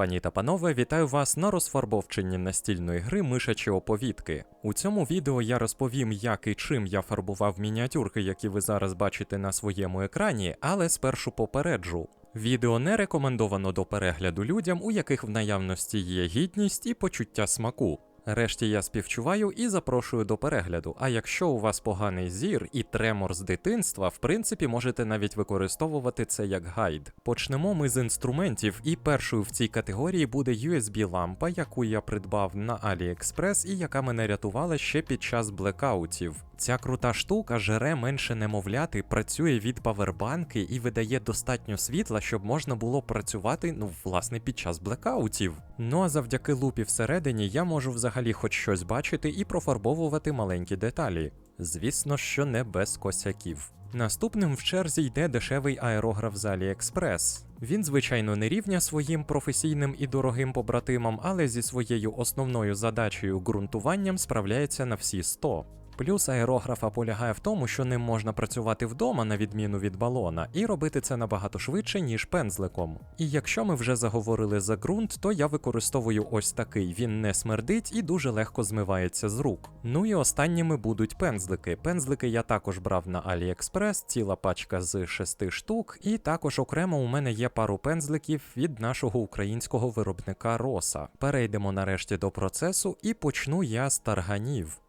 пані та панове, вітаю вас на розфарбовченні настільної гри мишачі оповідки. У цьому відео я розповім, як і чим я фарбував мініатюрки, які ви зараз бачите на своєму екрані, але спершу попереджу. Відео не рекомендовано до перегляду людям, у яких в наявності є гідність і почуття смаку. Решті я співчуваю і запрошую до перегляду. А якщо у вас поганий зір і тремор з дитинства, в принципі, можете навіть використовувати це як гайд. Почнемо ми з інструментів, і першою в цій категорії буде USB-лампа, яку я придбав на AliExpress і яка мене рятувала ще під час блекаутів. Ця крута штука жере менше немовляти, працює від павербанки і видає достатньо світла, щоб можна було працювати, ну, власне, під час блекаутів. Ну а завдяки лупі всередині я можу взагалі хоч щось бачити і профарбовувати маленькі деталі. Звісно, що не без косяків. Наступним в черзі йде дешевий аерограф з AliExpress. Він, звичайно, не рівня своїм професійним і дорогим побратимам, але зі своєю основною задачею ґрунтуванням справляється на всі 100. Плюс аерографа полягає в тому, що ним можна працювати вдома, на відміну від балона, і робити це набагато швидше, ніж пензликом. І якщо ми вже заговорили за ґрунт, то я використовую ось такий. Він не смердить і дуже легко змивається з рук. Ну і останніми будуть пензлики. Пензлики я також брав на AliExpress, ціла пачка з 6 штук, і також окремо у мене є пару пензликів від нашого українського виробника Роса. Перейдемо нарешті до процесу і почну я з тарганів.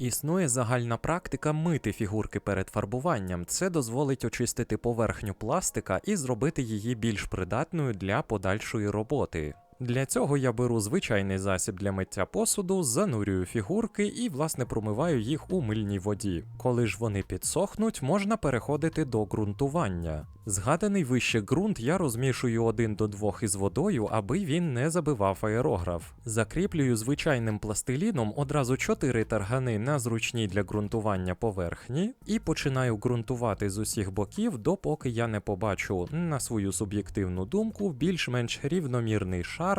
Існує загальна практика мити фігурки перед фарбуванням. Це дозволить очистити поверхню пластика і зробити її більш придатною для подальшої роботи. Для цього я беру звичайний засіб для миття посуду, занурюю фігурки і, власне, промиваю їх у мильній воді. Коли ж вони підсохнуть, можна переходити до ґрунтування. Згаданий вище ґрунт я розмішую один до двох із водою, аби він не забивав аерограф. Закріплюю звичайним пластиліном одразу чотири таргани на зручній для ґрунтування поверхні і починаю ґрунтувати з усіх боків, допоки я не побачу, на свою суб'єктивну думку, більш-менш рівномірний шар,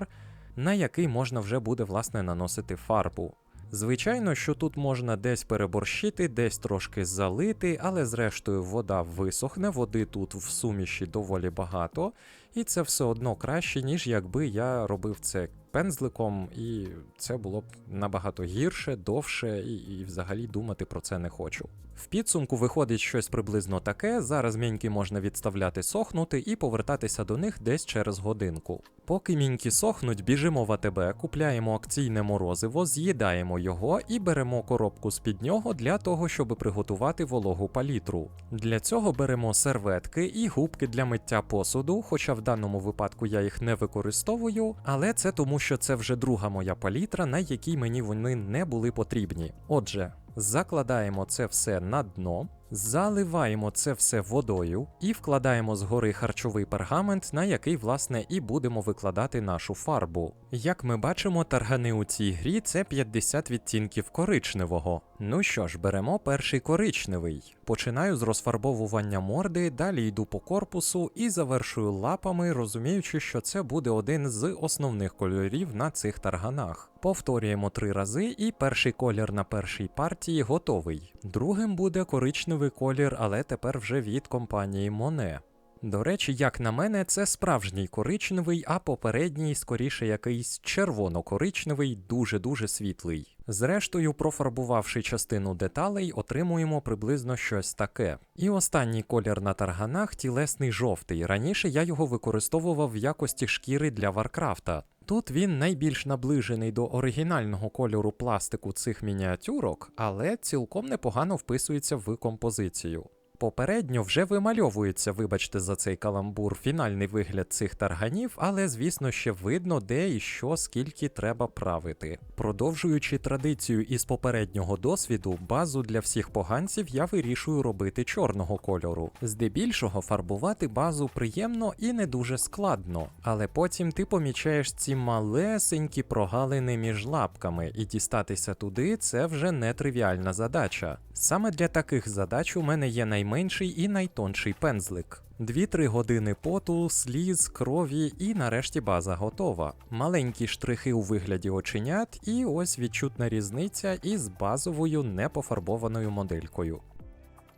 на який можна вже буде власне наносити фарбу. Звичайно, що тут можна десь переборщити, десь трошки залити, але зрештою вода висохне, води тут в суміші доволі багато, і це все одно краще, ніж якби я робив це пензликом, і це було б набагато гірше, довше, і, і взагалі думати про це не хочу. В підсумку виходить щось приблизно таке. Зараз міньки можна відставляти сохнути і повертатися до них десь через годинку. Поки міньки сохнуть, біжимо в АТБ, купляємо акційне морозиво, з'їдаємо його і беремо коробку з-під нього для того, щоб приготувати вологу палітру. Для цього беремо серветки і губки для миття посуду, хоча в даному випадку я їх не використовую, але це тому, що це вже друга моя палітра, на якій мені вони не були потрібні. Отже, закладаємо це все на дно. Заливаємо це все водою і вкладаємо згори харчовий пергамент, на який, власне, і будемо викладати нашу фарбу. Як ми бачимо, таргани у цій грі це 50 відтінків коричневого. Ну що ж, беремо перший коричневий. Починаю з розфарбовування морди, далі йду по корпусу і завершую лапами, розуміючи, що це буде один з основних кольорів на цих тарганах. Повторюємо три рази, і перший колір на першій партії готовий. Другим буде коричневий колір, але тепер вже від компанії Monet. До речі, як на мене, це справжній коричневий, а попередній, скоріше, якийсь червоно-коричневий, дуже-дуже світлий. Зрештою, профарбувавши частину деталей, отримуємо приблизно щось таке. І останній колір на тарганах тілесний жовтий. Раніше я його використовував в якості шкіри для Варкрафта. Тут він найбільш наближений до оригінального кольору пластику цих мініатюрок, але цілком непогано вписується в композицію. Попередньо вже вимальовується, вибачте за цей каламбур, фінальний вигляд цих тарганів, але звісно ще видно, де і що, скільки треба правити. Продовжуючи традицію із попереднього досвіду, базу для всіх поганців я вирішую робити чорного кольору. Здебільшого фарбувати базу приємно і не дуже складно, але потім ти помічаєш ці малесенькі прогалини між лапками, і дістатися туди це вже не тривіальна задача. Саме для таких задач у мене є найменший і найтонший пензлик. 2-3 години поту, сліз, крові, і нарешті база готова. Маленькі штрихи у вигляді оченят, і ось відчутна різниця із базовою непофарбованою моделькою.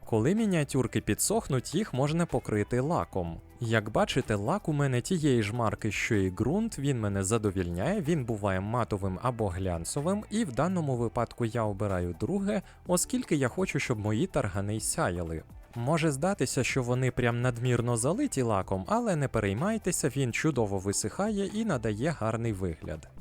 Коли мініатюрки підсохнуть, їх можна покрити лаком. Як бачите, лак у мене тієї ж марки, що і ґрунт, він мене задовільняє, він буває матовим або глянцевим, і в даному випадку я обираю друге, оскільки я хочу, щоб мої таргани сяяли. Може здатися, що вони прям надмірно залиті лаком, але не переймайтеся, він чудово висихає і надає гарний вигляд.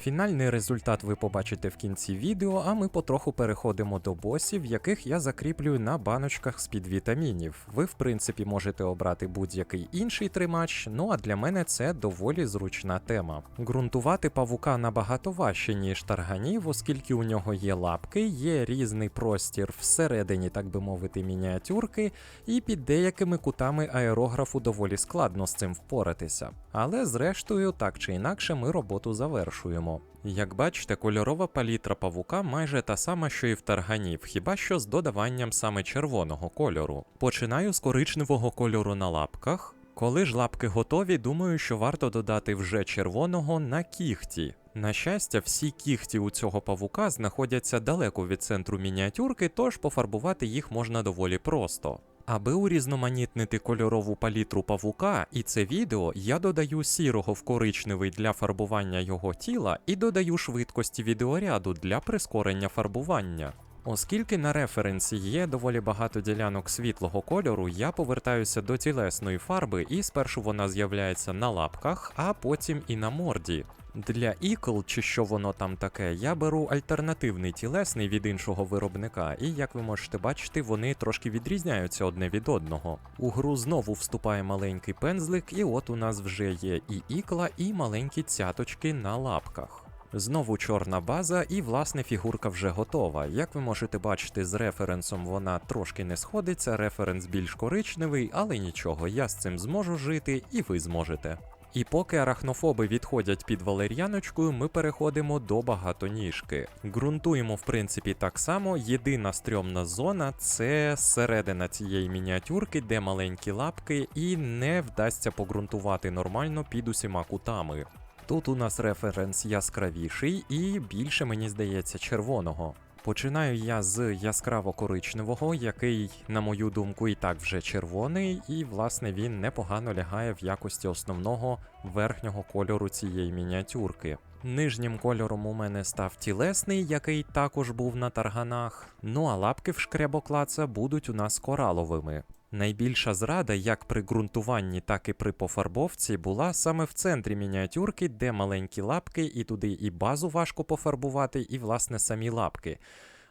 Фінальний результат ви побачите в кінці відео, а ми потроху переходимо до босів, яких я закріплюю на баночках з-під вітамінів. Ви, в принципі, можете обрати будь-який інший тримач, ну а для мене це доволі зручна тема. Ґрунтувати павука набагато важче, ніж тарганів, оскільки у нього є лапки, є різний простір всередині, так би мовити, мініатюрки, і під деякими кутами аерографу доволі складно з цим впоратися. Але зрештою, так чи інакше, ми роботу завершуємо. Як бачите, кольорова палітра павука майже та сама, що і в тарганів, хіба що з додаванням саме червоного кольору. Починаю з коричневого кольору на лапках. Коли ж лапки готові, думаю, що варто додати вже червоного на кігті. На щастя, всі кігті у цього павука знаходяться далеко від центру мініатюрки, тож пофарбувати їх можна доволі просто. Аби урізноманітнити кольорову палітру павука і це відео, я додаю сірого в коричневий для фарбування його тіла і додаю швидкості відеоряду для прискорення фарбування. Оскільки на референсі є доволі багато ділянок світлого кольору, я повертаюся до тілесної фарби, і спершу вона з'являється на лапках, а потім і на морді. Для ікл, чи що воно там таке, я беру альтернативний тілесний від іншого виробника, і як ви можете бачити, вони трошки відрізняються одне від одного. У гру знову вступає маленький пензлик, і от у нас вже є і ікла, і маленькі цяточки на лапках. Знову чорна база, і власне фігурка вже готова. Як ви можете бачити, з референсом вона трошки не сходиться, референс більш коричневий, але нічого, я з цим зможу жити, і ви зможете. І поки арахнофоби відходять під валер'яночкою, ми переходимо до багатоніжки. Ґрунтуємо, в принципі, так само. Єдина стрьомна зона це середина цієї мініатюрки, де маленькі лапки, і не вдасться погрунтувати нормально під усіма кутами. Тут у нас референс яскравіший і більше, мені здається, червоного. Починаю я з яскраво коричневого, який, на мою думку, і так вже червоний, і власне він непогано лягає в якості основного верхнього кольору цієї мініатюрки. Нижнім кольором у мене став тілесний, який також був на тарганах. Ну а лапки в шкребоклаца будуть у нас кораловими. Найбільша зрада, як при ґрунтуванні, так і при пофарбовці, була саме в центрі мініатюрки, де маленькі лапки, і туди і базу важко пофарбувати, і власне самі лапки.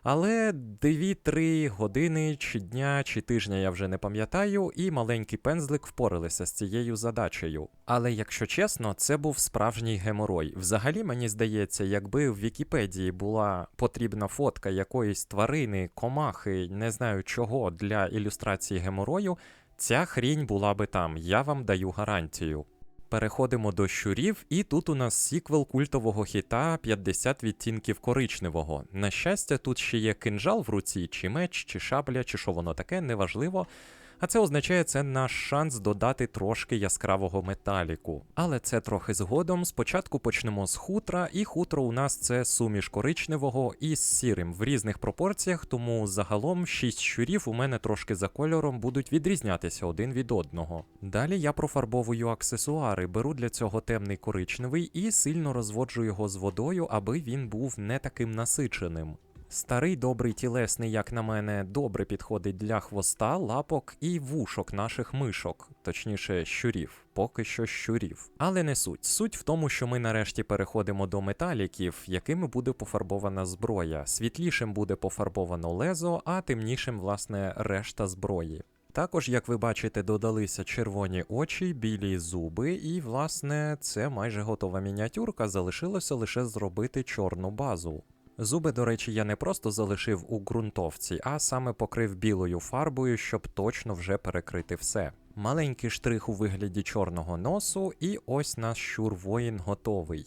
Але 2-3 години чи дня чи тижня я вже не пам'ятаю, і маленький пензлик впоралися з цією задачею. Але якщо чесно, це був справжній геморой. Взагалі, мені здається, якби в Вікіпедії була потрібна фотка якоїсь тварини, комахи, не знаю чого для ілюстрації геморою, ця хрінь була би там, я вам даю гарантію. Переходимо до щурів, і тут у нас сіквел культового хіта 50 відтінків коричневого. На щастя, тут ще є кинжал в руці, чи меч, чи шабля, чи що воно таке, неважливо. А це означає це наш шанс додати трошки яскравого металіку. Але це трохи згодом. Спочатку почнемо з хутра, і хутро у нас це суміш коричневого із сірим в різних пропорціях, тому загалом 6 щурів у мене трошки за кольором будуть відрізнятися один від одного. Далі я профарбовую аксесуари, беру для цього темний коричневий і сильно розводжу його з водою, аби він був не таким насиченим. Старий добрий тілесний, як на мене, добре підходить для хвоста, лапок і вушок наших мишок, точніше, щурів, поки що щурів. Але не суть. Суть в тому, що ми нарешті переходимо до металіків, якими буде пофарбована зброя. Світлішим буде пофарбовано лезо, а темнішим, власне, решта зброї. Також, як ви бачите, додалися червоні очі, білі зуби, і, власне, це майже готова мініатюрка. Залишилося лише зробити чорну базу. Зуби, до речі, я не просто залишив у ґрунтовці, а саме покрив білою фарбою, щоб точно вже перекрити все. Маленький штрих у вигляді чорного носу, і ось наш щур воїн готовий.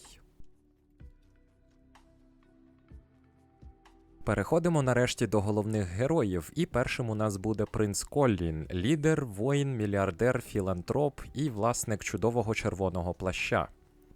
Переходимо нарешті до головних героїв, і першим у нас буде принц Коллін, лідер, воїн, мільярдер, філантроп і власник чудового червоного плаща.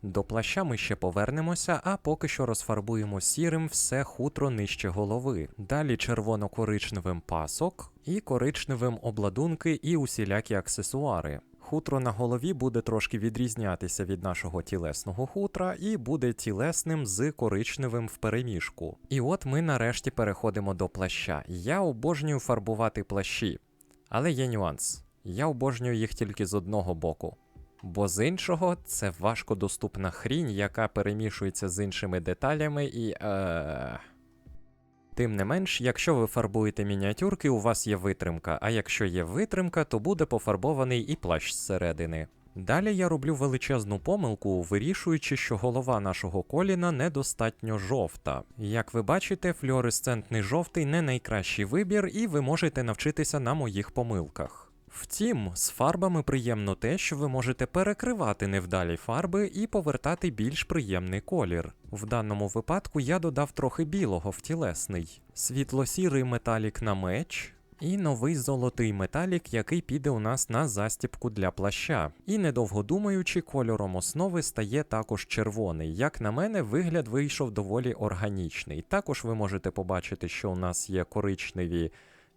До плаща ми ще повернемося, а поки що розфарбуємо сірим все хутро нижче голови. Далі червоно-коричневим пасок і коричневим обладунки і усілякі аксесуари. Хутро на голові буде трошки відрізнятися від нашого тілесного хутра і буде тілесним з коричневим впереміжку. І от ми нарешті переходимо до плаща. Я обожнюю фарбувати плащі, але є нюанс. Я обожнюю їх тільки з одного боку. Бо з іншого це важкодоступна хрінь, яка перемішується з іншими деталями і. Е... Тим не менш, якщо ви фарбуєте мініатюрки, у вас є витримка, а якщо є витримка, то буде пофарбований і плащ зсередини. Далі я роблю величезну помилку, вирішуючи, що голова нашого коліна недостатньо жовта. Як ви бачите, флюоресцентний жовтий не найкращий вибір, і ви можете навчитися на моїх помилках. Втім, з фарбами приємно те, що ви можете перекривати невдалі фарби і повертати більш приємний колір. В даному випадку я додав трохи білого в тілесний, світло-сірий металік на меч. І новий золотий металік, який піде у нас на застіпку для плаща. І недовго думаючи, кольором основи стає також червоний. Як на мене, вигляд вийшов доволі органічний. Також ви можете побачити, що у нас є коричневі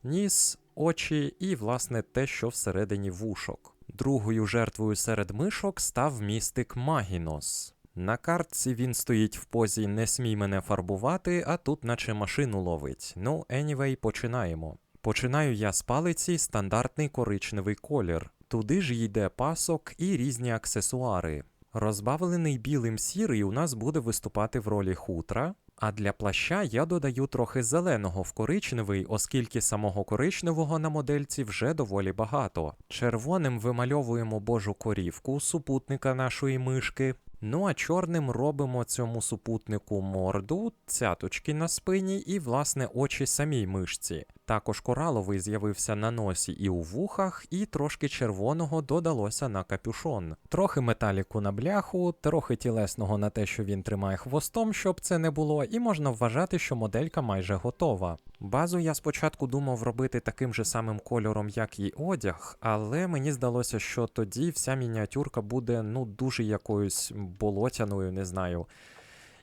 ніс, очі і, власне, те, що всередині вушок. Другою жертвою серед мишок став містик Магінос. На картці він стоїть в позі не смій мене фарбувати, а тут наче машину ловить. Ну, anyway, починаємо. Починаю я з палиці стандартний коричневий колір. Туди ж йде пасок і різні аксесуари. Розбавлений білим сірий у нас буде виступати в ролі хутра, а для плаща я додаю трохи зеленого в коричневий, оскільки самого коричневого на модельці вже доволі багато. Червоним вимальовуємо божу корівку, супутника нашої мишки. Ну а чорним робимо цьому супутнику морду, цяточки на спині і, власне, очі самій мишці. Також кораловий з'явився на носі і у вухах, і трошки червоного додалося на капюшон. Трохи металіку на бляху, трохи тілесного на те, що він тримає хвостом, щоб це не було, і можна вважати, що моделька майже готова. Базу я спочатку думав робити таким же самим кольором, як і одяг, але мені здалося, що тоді вся мініатюрка буде ну дуже якоюсь болотяною, не знаю.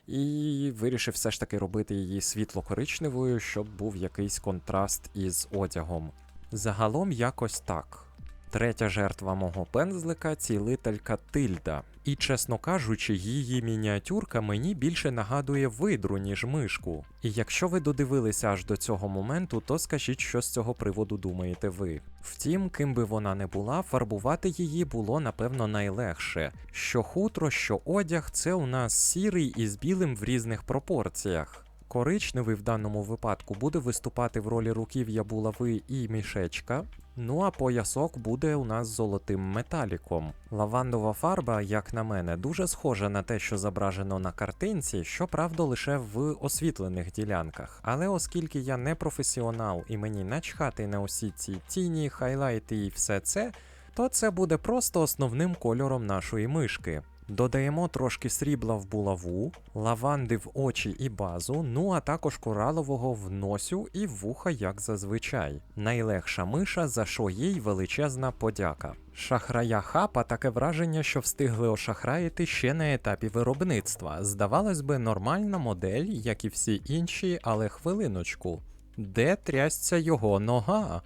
І вирішив все ж таки робити її світло-коричневою, щоб був якийсь контраст із одягом. Загалом якось так. Третя жертва мого пензлика цілителька Тильда. І, чесно кажучи, її мініатюрка мені більше нагадує видру, ніж мишку. І якщо ви додивилися аж до цього моменту, то скажіть, що з цього приводу думаєте ви. Втім, ким би вона не була, фарбувати її було напевно найлегше. Що хутро, що одяг це у нас сірий із білим в різних пропорціях. Коричневий в даному випадку буде виступати в ролі руків'я булави і мішечка. Ну а поясок буде у нас золотим металіком. Лавандова фарба, як на мене, дуже схожа на те, що зображено на картинці, щоправда, лише в освітлених ділянках. Але оскільки я не професіонал і мені начхати на усі ці тіні, хайлайти і все це, то це буде просто основним кольором нашої мишки. Додаємо трошки срібла в булаву, лаванди в очі і базу, ну а також коралового в носю і вуха, як зазвичай. Найлегша миша, за що їй величезна подяка. Шахрая хапа таке враження, що встигли ошахраїти ще на етапі виробництва. Здавалось би, нормальна модель, як і всі інші, але хвилиночку. Де трясця його нога?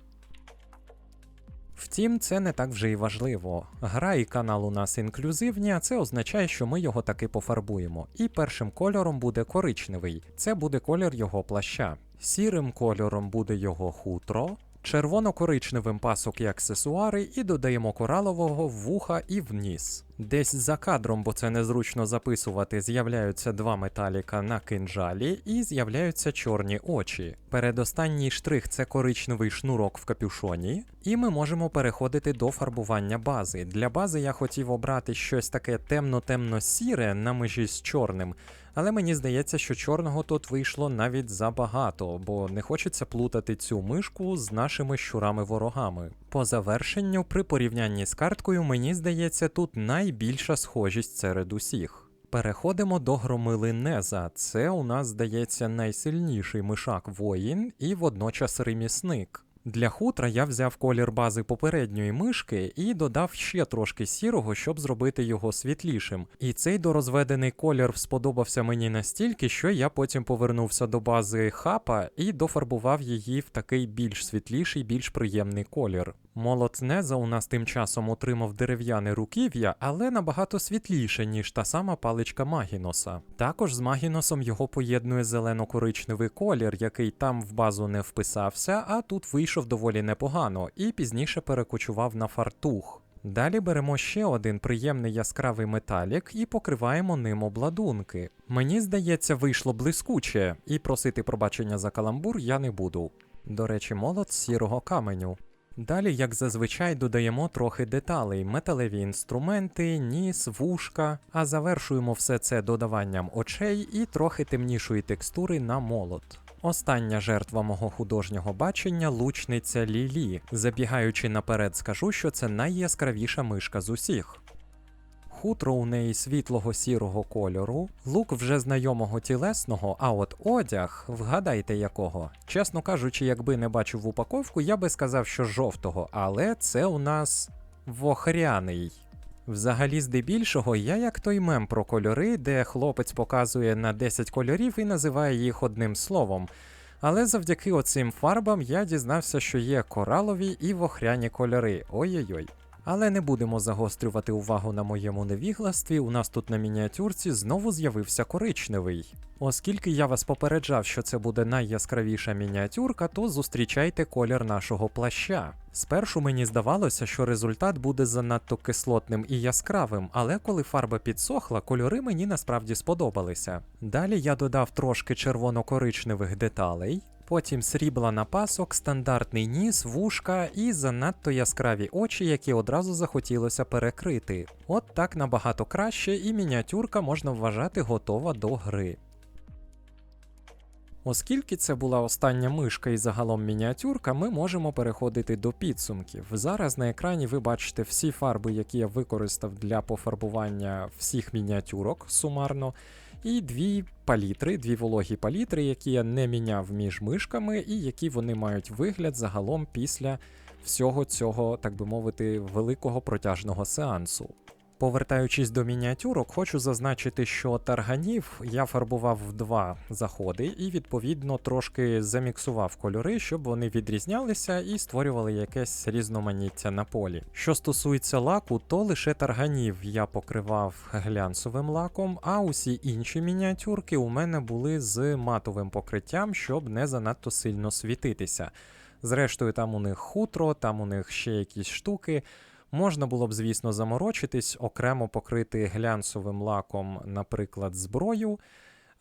Втім, це не так вже й важливо. Гра і канал у нас інклюзивні, а це означає, що ми його таки пофарбуємо. І першим кольором буде коричневий, це буде колір його плаща. Сірим кольором буде його хутро, червоно-коричневим пасок і аксесуари, і додаємо коралового вуха і в ніс. Десь за кадром, бо це незручно записувати, з'являються два металіка на кинжалі і з'являються чорні очі. Передостанній штрих це коричневий шнурок в капюшоні, і ми можемо переходити до фарбування бази. Для бази я хотів обрати щось таке темно-темно-сіре на межі з чорним. Але мені здається, що чорного тут вийшло навіть забагато, бо не хочеться плутати цю мишку з нашими щурами-ворогами. По завершенню, при порівнянні з карткою, мені здається, тут найбільша схожість серед усіх. Переходимо до громили Неза. Це у нас здається найсильніший мишак воїн і водночас ремісник. Для хутра я взяв колір бази попередньої мишки і додав ще трошки сірого, щоб зробити його світлішим. І цей дорозведений колір сподобався мені настільки, що я потім повернувся до бази хапа і дофарбував її в такий більш світліший, більш приємний колір. Молот Неза у нас тим часом отримав дерев'яне руків'я, але набагато світліше, ніж та сама паличка Магіноса. Також з Магіносом його поєднує зелено-коричневий колір, який там в базу не вписався, а тут вийшов доволі непогано, і пізніше перекочував на фартух. Далі беремо ще один приємний яскравий металік і покриваємо ним обладунки. Мені здається, вийшло блискуче, і просити пробачення за каламбур я не буду. До речі, молот з сірого каменю. Далі, як зазвичай, додаємо трохи деталей: металеві інструменти, ніс, вушка, а завершуємо все це додаванням очей і трохи темнішої текстури на молот. Остання жертва мого художнього бачення лучниця Лілі. Забігаючи наперед, скажу, що це найяскравіша мишка з усіх. Хутро у неї світлого сірого кольору, лук вже знайомого тілесного, а от одяг, вгадайте якого. Чесно кажучи, якби не бачив упаковку, я би сказав, що жовтого, але це у нас вохряний. Взагалі, здебільшого, я як той мем про кольори, де хлопець показує на 10 кольорів і називає їх одним словом. Але завдяки оцим фарбам я дізнався, що є коралові і вохряні кольори. Ой-ой-ой. Але не будемо загострювати увагу на моєму невігластві. У нас тут на мініатюрці знову з'явився коричневий. Оскільки я вас попереджав, що це буде найяскравіша мініатюрка, то зустрічайте колір нашого плаща. Спершу мені здавалося, що результат буде занадто кислотним і яскравим, але коли фарба підсохла, кольори мені насправді сподобалися. Далі я додав трошки червоно-коричневих деталей. Потім срібла на пасок, стандартний ніс, вушка і занадто яскраві очі, які одразу захотілося перекрити. От так набагато краще, і мініатюрка можна вважати готова до гри. Оскільки це була остання мишка і загалом мініатюрка, ми можемо переходити до підсумків. Зараз на екрані ви бачите всі фарби, які я використав для пофарбування всіх мініатюрок сумарно, і дві палітри, дві вологі палітри, які я не міняв між мишками, і які вони мають вигляд загалом після всього цього, так би мовити, великого протяжного сеансу. Повертаючись до мініатюрок, хочу зазначити, що тарганів я фарбував в два заходи і, відповідно, трошки заміксував кольори, щоб вони відрізнялися і створювали якесь різноманіття на полі. Що стосується лаку, то лише тарганів я покривав глянцевим лаком, а усі інші мініатюрки у мене були з матовим покриттям, щоб не занадто сильно світитися. Зрештою, там у них хутро, там у них ще якісь штуки. Можна було б, звісно, заморочитись, окремо покрити глянцевим лаком, наприклад, зброю,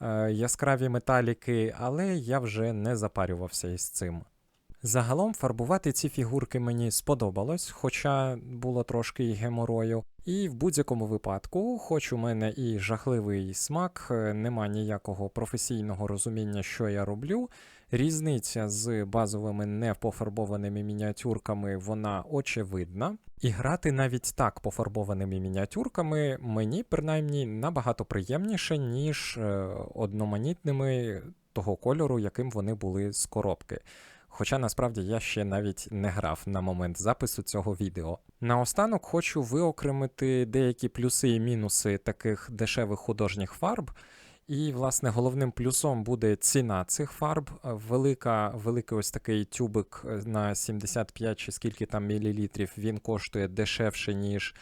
е, яскраві металіки, але я вже не запарювався із цим. Загалом фарбувати ці фігурки мені сподобалось, хоча було трошки і геморою. І в будь-якому випадку, хоч у мене і жахливий смак, е, нема ніякого професійного розуміння, що я роблю. Різниця з базовими непофарбованими мініатюрками вона очевидна. І грати навіть так пофарбованими мініатюрками мені принаймні набагато приємніше, ніж е, одноманітними того кольору, яким вони були з коробки. Хоча насправді я ще навіть не грав на момент запису цього відео. Наостанок хочу виокремити деякі плюси і мінуси таких дешевих художніх фарб. І, власне, головним плюсом буде ціна цих фарб. Велика, Великий ось такий тюбик на 75 чи скільки там мілілітрів, він коштує дешевше, ніж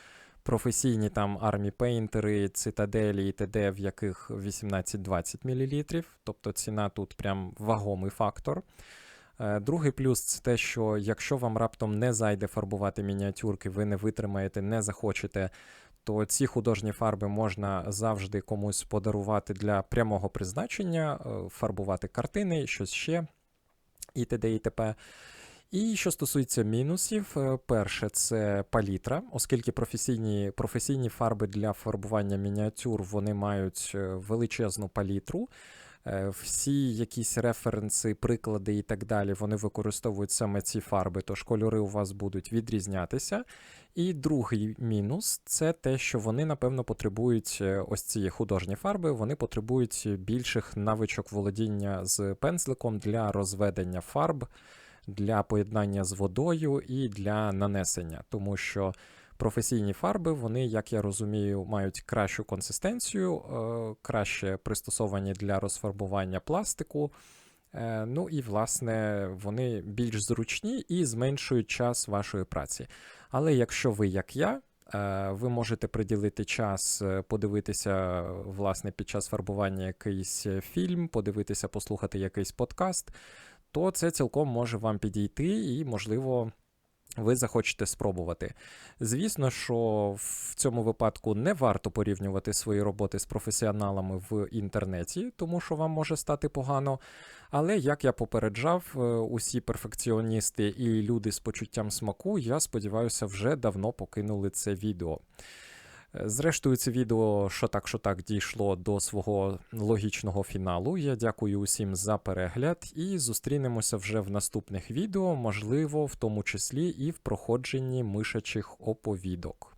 професійні там армі пейнтери, цитаделі і т.д., в яких 18-20 мл. Тобто ціна тут прям вагомий фактор. Е, другий плюс це те, що якщо вам раптом не зайде фарбувати мініатюрки, ви не витримаєте, не захочете, то ці художні фарби можна завжди комусь подарувати для прямого призначення, е, фарбувати картини, щось ще, і т.д. і т.п. І що стосується мінусів, е, перше це палітра, оскільки професійні професійні фарби для фарбування мініатюр вони мають величезну палітру. Е, всі якісь референси, приклади і так далі, вони використовують саме ці фарби, тож кольори у вас будуть відрізнятися. І другий мінус це те, що вони, напевно, потребують е, ось ці художні фарби, вони потребують більших навичок володіння з пензликом для розведення фарб. для поєднання з водою і для нанесення, тому що професійні фарби, вони, як я розумію, мають кращу консистенцію, е, краще пристосовані для розфарбування пластику. Е, Ну і, власне, вони більш зручні і зменшують час вашої праці. Але якщо ви, як я, е, ви можете приділити час, подивитися, власне, під час фарбування якийсь фільм, подивитися, послухати якийсь подкаст, то це цілком може вам підійти і, можливо, ви захочете спробувати. Звісно, що в цьому випадку не варто порівнювати свої роботи з професіоналами в інтернеті, тому що вам може стати погано. Але як я попереджав, е, усі перфекціоністи і люди з почуттям смаку, я сподіваюся, вже давно покинули це відео. Зрештою, це відео що так, що так дійшло до свого логічного фіналу. Я дякую усім за перегляд і зустрінемося вже в наступних відео, можливо, в тому числі і в проходженні мишачих оповідок.